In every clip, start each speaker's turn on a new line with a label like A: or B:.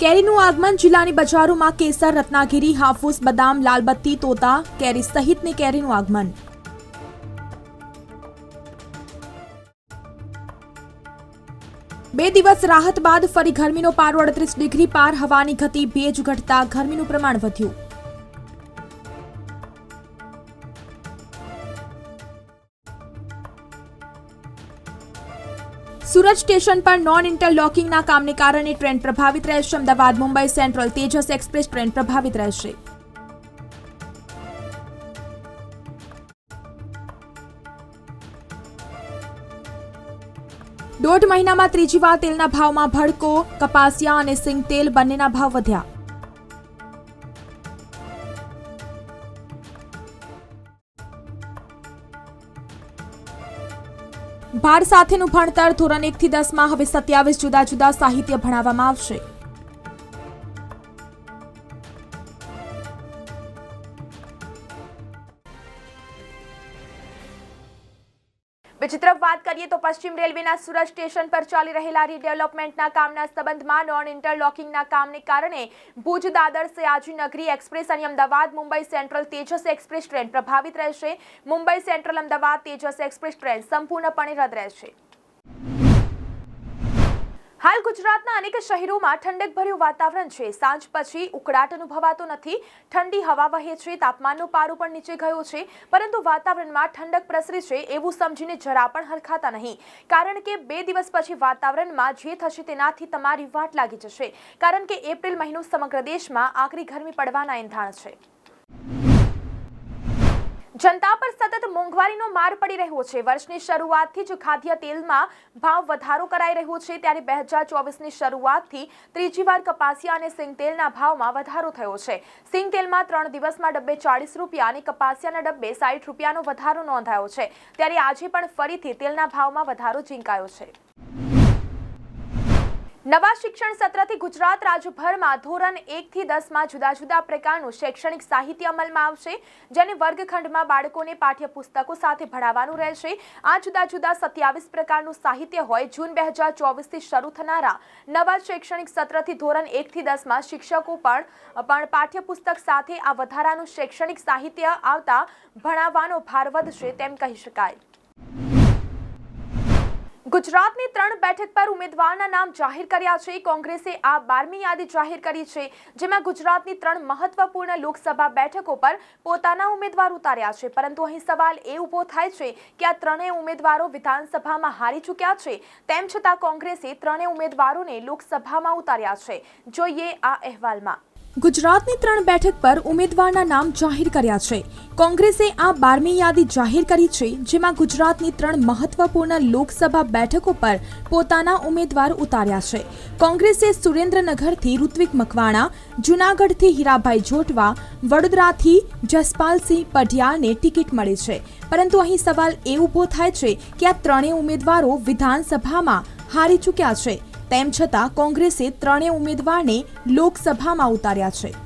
A: કેરીનું આગમન જિલ્લાની બજારોમાં કેસર, રત્નાગીરી, હાફૂસ, બદામ, લાલબત્તી, તોતા, કેરી સહિતની કેરીનું આગમન. બે દિવસ રાહત બાદ ફરી ગરમીનો પારો અડત્રીસ ડિગ્રી પાર, હવાની ગતિ ભેજ ઘટતા ગરમીનું પ્રમાણ વધ્યું. સુરત સ્ટેશન પર નોન ઇન્ટરલોકિંગના કામને કારણે ટ્રેન પ્રભાવિત રહેશે. Ahmedabad, Mumbai, central Tejas express train પ્રભાવિત રહેશે. દોઢ મહિનામાં ત્રીજી વાર તેલના ભાવમાં ભડકો, કપાસિયા અને સિંગ તેલ બંનેના ભાવ વધ્યા. ભાર સાથેનું ભણતર ધોરણ એકથી દસમાં. હવે સત્યાવીસ જુદા જુદા સાહિત્ય ભણાવવામાં આવશે. બીજી તરફ વાત કરીએ તો પશ્ચિમ રેલવેના સુરત સ્ટેશન પર ચાલી રહેલા રીડેવલપમેન્ટના કામના સંબંધમાં નોન ઇન્ટરલોકિંગના કામને કારણે ભુજ દાદર સયાજી નગરી એક્સપ્રેસ અને Ahmedabad Mumbai central Tejas express train પ્રભાવિત રહેશે. Mumbai central Ahmedabad Tejas express train સંપૂર્ણપણે રદ રહેશે. હાલ ગુજરાતના અનેક શહેરોમાં ઠંડકભર્યું વાતાવરણ છે. સાંજ પછી ઉકળાટ અનુભવાતો નથી. ઠંડી હવા વહે છે. તાપમાનનો પારો પણ નીચે ગયો છે. પરંતુ વાતાવરણમાં ઠંડક પ્રસરી છે એવું સમજીને જરા પણ હરખાતા નહીં. કારણ કે બે દિવસ પછી વાતાવરણમાં જે થશે તેનાથી તમારી વાટ લાગી જશે. કારણ કે એપ્રિલ મહિનો સમગ્ર દેશમાં આકરી ગરમી પડવાના એંધાણ છે. જનતા પર સતત મોંઘવારીનો માર પડી રહ્યો છે. વર્ષની શરૂઆતથી જ ખાદ્ય તેલમાં ભાવ વધારો કરાઈ રહ્યો છે ત્યારે બે હજાર ચોવીસની શરૂઆતથી ત્રીજી વાર કપાસિયા અને સિંગ તેલના ભાવમાં વધારો થયો છે. સિંગ તેલમાં ત્રણ દિવસમાં ડબ્બે ચાળીસ રૂપિયા અને કપાસિયાના ડબ્બે સાઠ રૂપિયાનો વધારો નોંધાયો છે. ત્યારે આજે પણ ફરીથી તેલના ભાવમાં વધારો ઝીંકાયો છે. નવા શિક્ષણ સત્રથી ગુજરાત રાજ્યભરમાં ધોરણ એકથી દસમાં જુદા જુદા પ્રકારનું શૈક્ષણિક સાહિત્ય અમલમાં આવશે, જેને વર્ગખંડમાં બાળકોને પાઠ્યપુસ્તકો સાથે ભણાવવાનું રહેશે. આ જુદા જુદા સત્યાવીસ પ્રકારનું સાહિત્ય હોય, જૂન બે હજાર ચોવીસથી શરૂ થનારા નવા શૈક્ષણિક સત્રથી ધોરણ એકથી દસમાં શિક્ષકો પણ પણ પાઠ્યપુસ્તક સાથે આ વધારાનું શૈક્ષણિક સાહિત્ય આવતા ભણાવવાનો ભાર વધશે તેમ કહી શકાય. ગુજરાતની ત્રણ બેઠક પર ઉમેદવારના નામ જાહેર કર્યા છે. કોંગ્રેસે આ બારમી યાદી જાહેર કરી છે, જેમાં ગુજરાતની ત્રણ મહત્વપૂર્ણ લોકસભા બેઠકો પર પોતાના ઉમેદવાર ઉતાર્યા છે. પરંતુ અહીં સવાલ એ ઊભો થાય છે કે આ ત્રણેય ઉમેદવારો વિધાનસભામાં હારી ચૂક્યા છે. તેમ છતાં કોંગ્રેસે ત્રણેય ઉમેદવારોને લોકસભામાં ઉતાર્યા છે. જોઈએ આ અહેવાલમાં. ગુજરાતની ત્રણ બેઠક પર ઉમેદવારના નામ જાહેર કર્યા છે. કોંગ્રેસે આ બારમી યાદી જાહેર કરી છે, જેમાં ગુજરાતની ત્રણ મહત્વપૂર્ણ લોકસભા બેઠકો પર પોતાના ઉમેદવાર ઉતાર્યા છે. કોંગ્રેસે સુરેન્દ્રનગરથી ઋત્વિક મકવાણા, જૂનાગઢથી હીરાભાઈ જોટવા, વડોદરાથી જસપાલસિંહ પઢિયાને ટિકિટ મળી છે. પરંતુ અહીં સવાલ એ ઊભો થાય છે કે આ ત્રણેય ઉમેદવારો વિધાનસભામાં હારી ચૂક્યા છે. તેમ છતાં કોંગ્રેસે ત્રણેય ઉમેદવારને લોકસભામાં ઉતાર્યા છે.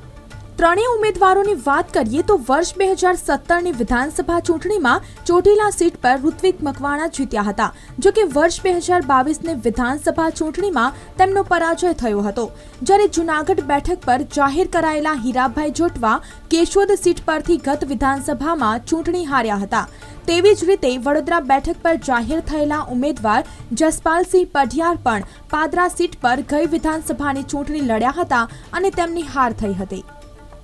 A: ત્રણેય ઉમેદવારોની વાત કરીએ તો વર્ષ બે હજાર સત્તરની વિધાનસભા ચૂંટણીમાં ચોટીલા સીટ પર ઋત્વિક મકવાણા જીત્યા હતા. જો કે વર્ષ બે હજાર બાવીસની વિધાનસભા ચૂંટણીમાં તેમનો પરાજય થયો હતો. જ્યારે જૂનાગઢ બેઠક પર જાહેર કરાયેલા હીરાભાઈ જોટવા કેશોદ સીટ પરથી ગત વિધાનસભામાં ચૂંટણી હાર્યા હતા. તેવી જ રીતે વડોદરા બેઠક પર જાહેર થયેલા ઉમેદવાર જસપાલસિંહ પઢિયાર પણ પાદરા સીટ પર ગઈ વિધાનસભાની ચૂંટણી લડ્યા હતા અને તેમની હાર થઈ હતી.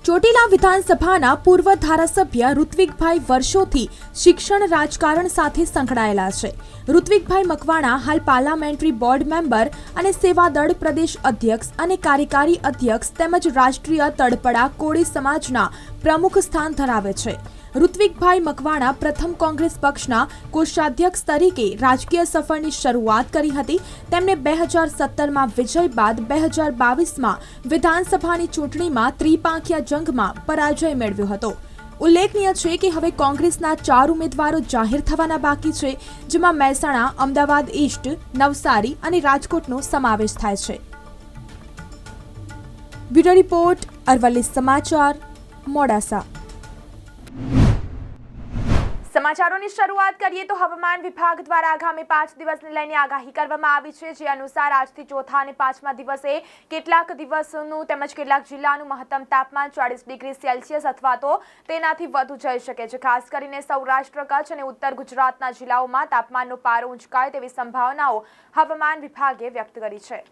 A: ચોટીલા વિધાનસભાના પૂર્વ ધારાસભ્ય ઋત્વિકભાઈ વર્ષોથી શિક્ષણ રાજકારણ સાથે સંકળાયેલા છે. ઋત્વિકભાઈ મકવાણા હાલ પાર્લામેન્ટરી બોર્ડ મેમ્બર અને સેવાદળ પ્રદેશ અધ્યક્ષ અને કાર્યકારી અધ્યક્ષ તેમજ રાષ્ટ્રીય તળપડા કોળી સમાજના પ્રમુખ સ્થાન ધરાવે છે. ઋત્વિકભાઈ મકવાણા પ્રથમ કોંગ્રેસ પક્ષના કોષાધ્યક્ષ તરીકે રાજકીય સફરની શરૂઆત કરી હતી. તેમણે બે હજાર સત્તરમાં વિજય બાદ બે હજાર બાવીસમાં વિધાનસભાની ચૂંટણીમાં ત્રિપાંખિયા જંગમાં પરાજય મેળવ્યો હતો. ઉલ્લેખનીય છે કે હવે કોંગ્રેસના ચાર ઉમેદવારો જાહેર થવાના બાકી છે, જેમાં મહેસાણા, અમદાવાદ ઈસ્ટ, નવસારી અને રાજકોટનો સમાવેશ થાય છે. બ્યુરો રિપોર્ટ અરવલ્લી સમાચાર, મોડાસા. સમાચારોની શરૂઆત કરીએ તો હવામાન વિભાગ દ્વારા આગામી પાંચ દિવસને લઈને આગાહી કરવામાં આવી છે, જે અનુસાર આજથી ચોથા અને પાંચમા દિવસે કેટલાક દિવસનું તેમજ કેટલાક જિલ્લાનું મહત્તમ તાપમાન ચાળીસ ડિગ્રી સેલ્સિયસ અથવા તો તેનાથી વધુ જઈ શકે છે. ખાસ કરીને સૌરાષ્ટ્ર, કચ્છ અને ઉત્તર ગુજરાતના જિલ્લાઓમાં તાપમાનનો પારો ઊંચકાય તેવી સંભાવનાઓ હવામાન વિભાગે વ્યક્ત કરી છે.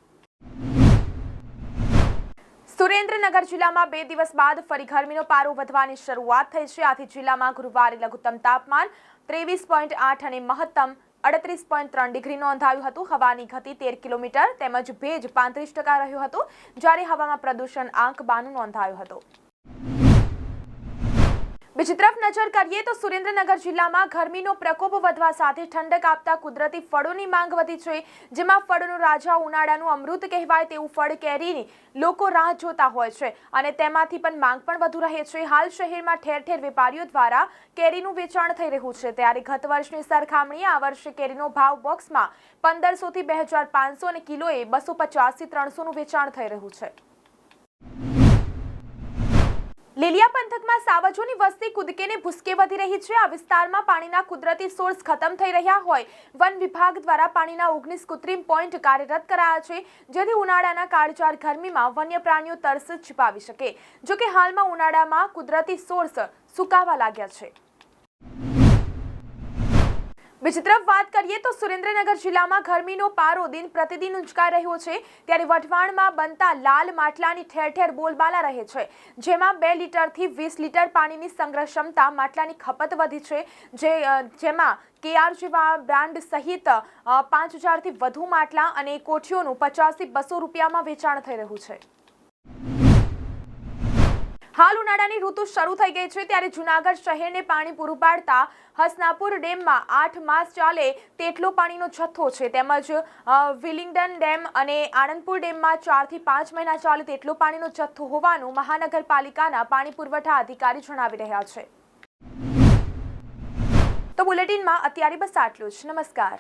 A: સુરેન્દ્રનગર જિલ્લામાં બે દિવસ બાદ ફરી ગરમીનો પારો વધવાની શરૂઆત થઈ છે. આથી જિલ્લામાં ગુરુવારે લઘુત્તમ તાપમાન ત્રેવીસ પોઈન્ટ આઠ અને મહત્તમ અડત્રીસ પોઈન્ટ ત્રણ ડિગ્રી નોંધાયું હતું. હવાની ગતિ તેર કિલોમીટર તેમજ ભેજ પાંત્રીસ ટકા રહ્યું હતું. જ્યારે હવામાં પ્રદૂષણ આંક બાનું નોંધાયું હતો. બીજી તરફ નજર કરીએ તો સુરેન્દ્રનગર જિલ્લામાં ગરમીનો પ્રકોપ વધવા સાથે ઠંડક આપતા કુદરતી ફળોની માંગ વધી છે, જેમાં ફળોનો રાજા ઉનાળાનું અમૃત કહેવાય તેવું ફળ કેરીની લોકો રાહ જોતા હોય છે અને તેમાંથી પણ માંગ પણ વધુ રહે છે. હાલ શહેરમાં ઠેર ઠેર વેપારીઓ દ્વારા કેરીનું વેચાણ થઈ રહ્યું છે. ત્યારે ગત વર્ષની સરખામણીએ આ વર્ષે કેરીનો ભાવ બોક્સમાં પંદરસોથી બે હજાર પાંચસો અને કિલોએ બસો પચાસથી ત્રણસોનું વેચાણ થઈ રહ્યું છે. લીલિયા પંથકમાં સાવજોની વસ્તી કુદકેને ભૂસકે વધી રહી છે. આ વિસ્તારમાં પાણીના કુદરતી સોર્સ ખતમ થઈ રહ્યા હોય. વન વિભાગ દ્વારા પાણીના ઓગણીસ કૃત્રિમ પોઈન્ટ કાર્યરત કરાયા છે, જેથી ઉનાળાના કાળઝાળ ગરમીમાં વન્ય પ્રાણીઓ તરસ છુપાવી શકે. જોકે હાલમાં ઉનાળામાં કુદરતી સોર્સ સુકાવા લાગ્યા છે. બીજી તરફ વાત કરીએ તો સુરેન્દ્રનગર જિલ્લામાં ગરમીનો પારો દિન પ્રતિદિન ઉંચકાઈ રહ્યો છે. ત્યારે વઢવાણમાં બનતા લાલ માટલાની ઠેર ઠેર બોલબાલા રહે છે. જેમાં બે લીટરથી વીસ લીટર પાણીની સંગ્રહ ક્ષમતા માટલાની ખપત વધી છે. જે જેમાં કેઆર જેવા બ્રાન્ડ સહિત પાંચ હજારથી વધુ માટલા અને કોઠીઓનું પચાસથી બસો રૂપિયામાં વેચાણ થઈ રહ્યું છે. હાલ ઉનાળાની ઋતુ શરૂ થઈ ગઈ છે ત્યારે જુનાગઢ શહેરને પાણી પૂરું પાડતા હસનાપુર ડેમમાં આઠ માસ ચાલે તેટલો પાણીનો જથ્થો છે. તેમજ વિલિંગડન ડેમ અને આણંદપુર ડેમમાં ચારથી પાંચ મહિના ચાલે તેટલો પાણીનો જથ્થો હોવાનું મહાનગરપાલિકાના પાણી પુરવઠા અધિકારી જણાવી રહ્યા છે. તો બુલેટિનમાં અત્યારે બસ આટલું જ. નમસ્કાર.